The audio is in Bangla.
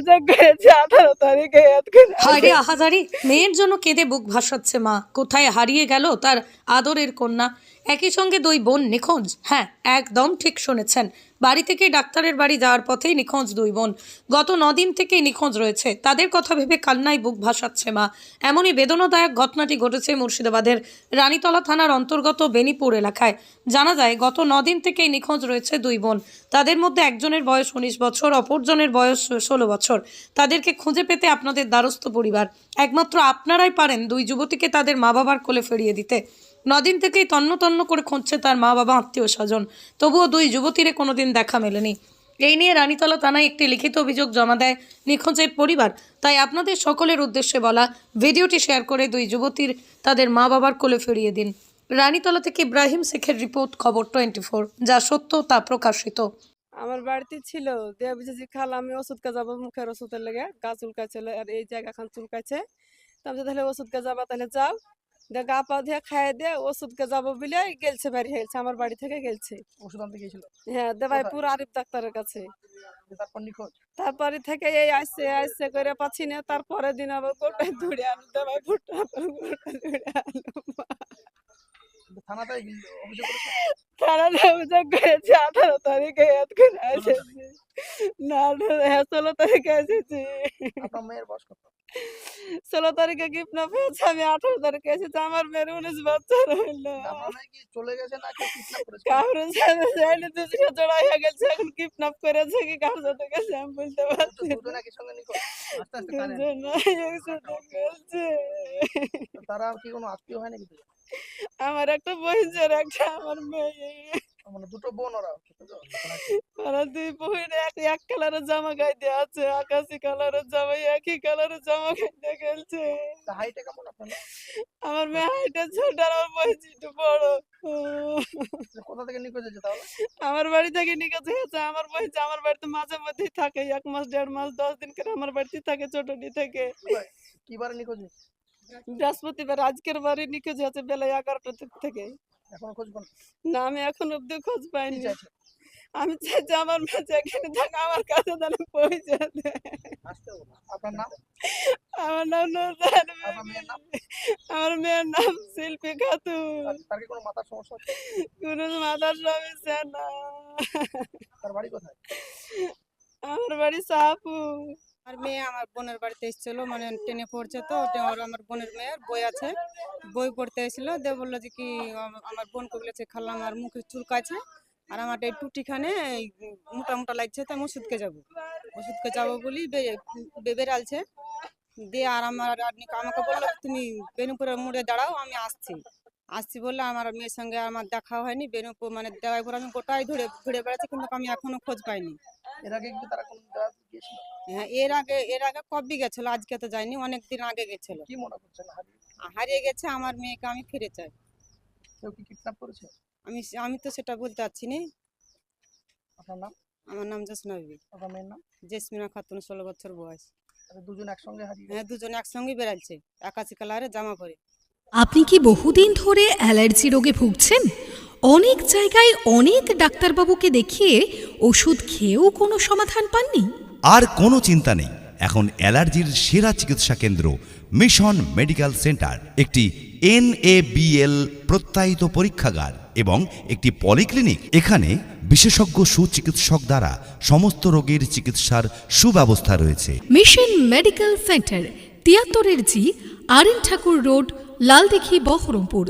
অভিযোগ করেছে আঠারো তারিখে হায়রে আহাজারি, মেয়ের জন্য কেঁদে বুক ভাসাচ্ছে মা। কোথায় হারিয়ে গেল তার আদরের কন্যা? একই সঙ্গে দুই বোন নিখোঁজ। হ্যাঁ একদম ঠিক শুনেছেন। বাড়ি থেকে ডাক্তারের বাড়ি যাওয়ার পথেই নিখোঁজ দুই বোন। গত নদিন থেকেই নিখোঁজ রয়েছে। তাদের কথা ভেবে কান্নায় বুক ভাসাচ্ছে মা। এমনই বেদনাদায়ক ঘটনাটি ঘটেছে মুর্শিদাবাদের রানীতলা থানার অন্তর্গত বেনিপুর এলাকায়। জানা যায়, গত নদিন থেকেই নিখোঁজ রয়েছে দুই বোন। তাদের মধ্যে একজনের বয়স উনিশ বছর, অপরজনের বয়স ষোলো বছর। তাদেরকে খুঁজে পেতে আপনাদের দ্বারস্থ পরিবার। একমাত্র আপনারাই পারেন দুই যুবতীকে তাদের মা বাবার কোলে ফিরিয়ে দিতে। নদিন থেকেই তন্ন তন্ন করে খুঁজছে তার মা বাবা, আত্মীয় স্বজন। তবুও দুই যুবতীরে কোনোদিন দেখা মেলেনি। এই নিয়ে রানীতলা থানায় একটি লিখিত অভিযোগ জমা দেয় নিখোঁজের পরিবার। তাই আপনাদের সকলের উদ্দেশ্যে বলা, ভিডিওটি শেয়ার করে দুই যুবতীর তাদের মা বাবার কোলে ফিরিয়ে দিন। রানীতলা থেকে ইব্রাহিম শেখের রিপোর্ট, খবর টোয়েন্টি ফোর যা সত্য তা প্রকাশিত। আমার বাড়িতে ছিল, দিয়ে বুঝেছি খালা, আমি ওষুধকে যাব মুখের ওষুধের লেগে। গা চুলকাইছিল আর এই জায়গা খান চুলকাইছে তাহলে ওষুধকে যাবা, তাহলে যাও। দিয়ে গা পা দিয়ে খাইয়ে দিয়ে ওষুধকে যাব বলে গেলছে বাড়ি হয়েছে আমার বাড়ি থেকে গেলছে। ওষুধ আনতে গিয়েছিল? হ্যাঁ দেবাইপুর আরিফ ডাক্তারের কাছে। তারপর নিখোঁজ? তারপরে থেকে এই আসছে আসছে করে পাচ্ছি না তারপরের দিন আবার গোটায় আনু গোটায় কিন্তু অভিযোগ করেছে? তারা অভিযোগ করেছে আঠারো তারিখে এত এসেছি না ষোলো তারিখে এসেছি আপনার মেয়ের বয়স কত? ষোলো তারিখে গিফট না পেয়েছে আমি আঠারো তারিখে এসেছি আমার মেয়ের উনিশ বছর হইল। জানা নাই কি চলে গেছে না কেউ কিডন্যাপ করেছে? কাউরে সাথে যাইনি দুজনে জোড়া হয়ে গেছে এখন কিডন্যাপ করেছে কি কার সাথে গেছে আমি বলতে পারছি তারা কি কোনো আত্মীয় হয় নাকি আমার একটা বয়সের একটা আমার মেয়ে। মানে দুটো বোন ওরা ওরা দুই বোন এক এক কালারের জামা গাইতে আছে আকাশি কালারের জামা একই কালারের জামা গাইতে খেলছে। হাইটে কেমন আপনার? আমার মেয়ে হাইটা ছোট আর আমার বয়স একটু বড়। কোথা থেকে নিখোঁজ হয়েছে তাহলে? আমার বাড়ি থেকে হয়েছে আমার বয়স আমার বাড়িতে মাঝে মধ্যেই থাকে এক মাস দেড় মাস দশ দিন করে আমার বাড়িতে থাকে ছোটটি থেকে। কিবারে নিখোঁজ বৃহস্পতিবার আজকের বাড়ি নিখোঁজ হয়েছে বেলা এগারোটা থেকে। এখন খোঁজ কোন না আমি এখন অব্দি খোঁজ পাইনি। আমি চাইছি আমার মেয়ে যেখানে থাকে আমার কাছে যেন পৌঁছে। আপনার নাম? আমার নাম নুরজাহান নাম? আমার মেয়ের নাম শিল্পী খাতুন। তার- তার কি কোনো মাথার সমস্যা কোনো মাথার সমস্যা না। তার বাড়ি কোথায়? আমার বাড়ি সাহাপুর। আর মেয়ে আমার বোনের বাড়িতে এসেছিল মানে টেনে পড়ছে তো ওটা ওর আমার বোনের মেয়ের বই আছে। বই পড়তে এসেছিল, দিয়ে বলল যে কি আমার বোনকে বলেছে, খালা, আমার মুখে চুলকাছে আর আমার এই টুটিখানে মোটা মোটা লাগছে, তো আমি ওষুধকে যাব। ওষুধকে যাব বলি বেড়ালছে। দিয়ে আর আমার আর নিক- আমাকে বলল, তুমি বেনুপুরের মোড়ে দাঁড়াও, আমি আসছি। আসছি বললে আমার মেয়ের সঙ্গে আমার দেখা হয়নি বেনুপুর মানে দেওয়াইপুর আমি গোটাই ধরে ঘুরে বেড়াচ্ছি, কিন্তু আমি এখনও খোঁজ পাইনি। এর আগে তারা কোনো হ্যাঁ এর আগে এর আগে কবে গেছিল আজকে তো যায়নি অনেক দিন আগে গেছিল। কি মনে করছেন হারিয়ে হারিয়ে গেছে আমার মেয়েকে আমি ফিরে চাই। কেউ কি কিডন্যাপ করেছে? আমি আমি তো সেটা বলতে পারছি না। আপনার নাম? আমার নাম জোসনা বিবি। আপনার মেয়ের নাম? জেসমিনা খাতুন ষোলো বছর বয়স। দুজন একসঙ্গে হারিয়ে হ্যাঁ দুজন একসঙ্গে বেড়াচ্ছে একাশি কালারে জামা পরে। আপনি কি বহুদিন ধরে অ্যালার্জি রোগে ভুগছেন? অনেক জায়গায় অনেক ডাক্তারবাবুকে দেখিয়ে ওষুধ খেয়েও কোনো সমাধান পাননি? আর কোনো চিন্তা নেই। এখন অ্যালার্জির সেরা চিকিৎসা কেন্দ্র মিশন মেডিকেল সেন্টার, একটি এনএবিএল প্রত্যায়িত পরীক্ষাগার এবং একটি পলিক্লিনিক। এখানে বিশেষজ্ঞ সুচিকিৎসক দ্বারা সমস্ত রোগের চিকিৎসার সুব্যবস্থা রয়েছে। Mission medical centre, তিয়াত্তরের G R Thakur road, Laldighi, Baharampur.